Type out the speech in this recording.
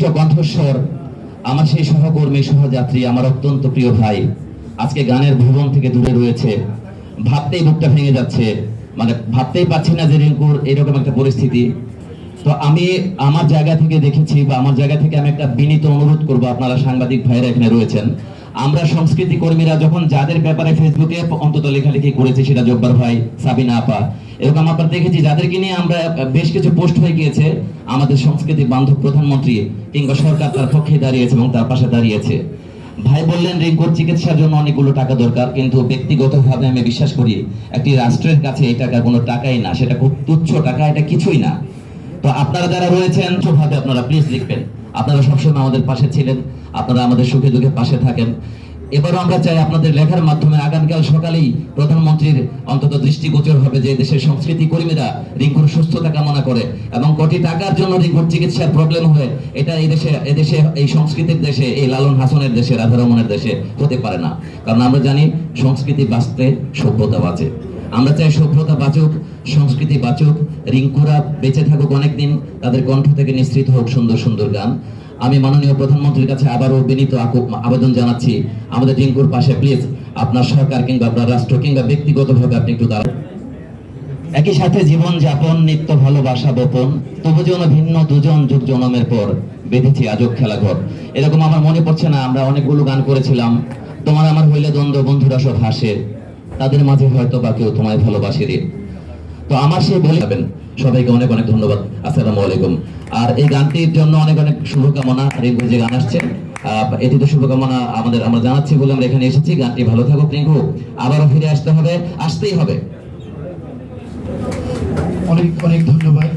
মিষ্ট কণ্ঠস্বর আমার সেই সহকর্মী সহযাত্রী, আমার অত্যন্ত প্রিয় ভাই। আজকে গানের ভুবন থেকে দূরে রয়েছে। ভাবতেই বুকটা ভেঙে যাচ্ছে। মানে ভাবতেই পাচ্ছি না যে রিঙ্কুর এরকম একটা পরিস্থিতি। তো আমি আমার জায়গা থেকে দেখেছি বা আমার জায়গা থেকে আমি একটা বিনীত অনুরোধ করব আপনারা সাংবাদিক ভাইরা এখানে রয়েছেন। আমরা সংস্কৃতি কর্মীরা যখন যাদের ব্যাপারে ফেসবুকে অন্তত লেখালেখি করেছি সেটা জব্বার ভাই, সাবিনা আপা এরকম আমরা দেখেছি যাদেরকে নিয়ে আমরা বেশ কিছু পোস্ট হয়ে গিয়েছে, আমাদের সংস্কৃতি বান্ধব প্রধানমন্ত্রী কিংবা সরকার তার পক্ষে দাঁড়িয়েছে এবং তার পাশে দাঁড়িয়েছে। ভাই বললেন, রিঙ্কুর চিকিৎসার জন্য অনেকগুলো টাকা দরকার, কিন্তু ব্যক্তিগতভাবে আমি বিশ্বাস করি, একটি রাষ্ট্রের কাছে এই টাকা কোনো টাকাই না, সেটা খুব তুচ্ছ টাকা, এটা কিছুই না। তো আপনারা যারা রয়েছেন ভাবে আপনারা প্লিজ লিখবেন। আপনারা সবসময় আমাদের পাশে ছিলেন, আপনারা আমাদের সুখে দুঃখে পাশে থাকেন। এবারও আমরা চাই আপনাদের লেখার মাধ্যমে আগামীকাল সকালেই প্রধানমন্ত্রীর অন্তত দৃষ্টিগোচর হবে যে দেশের সংস্কৃতি কর্মীরা রিঙ্কুর সুস্থতা কামনা করে এবং কোটি টাকার জন্য রিঙ্কুর চিকিৎসার প্রবলেম হয় এটা এই দেশে এদেশে এই সংস্কৃতির দেশে, এই লালন হাসনের দেশে, রাধারমনের দেশে হতে পারে না। কারণ আমরা জানি সংস্কৃতি বাঁচতে সভ্যতা বাঁচে আমরা চাই সভ্যতা বাঁচুক, সংস্কৃতি বাঁচুক, রিঙ্কুরা বেঁচে থাকুক অনেকদিন, তাদের কণ্ঠ থেকে নিঃসৃত হোক সুন্দর সুন্দর গান। আমি মাননীয় প্রধানমন্ত্রীর কাছে আবারও বিনীত আবেদন জানাচ্ছি, আমাদের রিঙ্কুর পাশে, প্লিজ, আপনার সরকার কিংবা আপনার রাষ্ট্র কিংবা ব্যক্তিগতভাবে আপনি একটু দাঁড়ান। একই সাথে জীবন যাপন, নিত্য ভালোবাসা গোপন তবু যেন ভিন্ন দুজন যুগ জনমের পর বেঁধেছি আজব খেলা ঘর এরকম আমার মনে পড়ছে না, আমরা অনেকগুলো গান করেছিলাম। তোমার আমার হইলে দ্বন্দ্ব, বন্ধুরা সব হাসে। তাদের মাঝে হয়তো বা কেউ তোমায় ভালোবাসে রে। তো আমার সেই বলে যাবেন, সবাইকে অনেক অনেক ধন্যবাদ, আসসালামু আলাইকুম। আর এই গানটির জন্য অনেক অনেক শুভকামনা রিঙ্কু যে গান এটি তো শুভকামনা আমাদের, আমরা জানাচ্ছি বলে আমরা এখানে এসেছি। গানটি ভালো থাকুক রিঙ্কু আবারও ফিরে আসতে হবে, আসতেই হবে। অনেক অনেক ধন্যবাদ।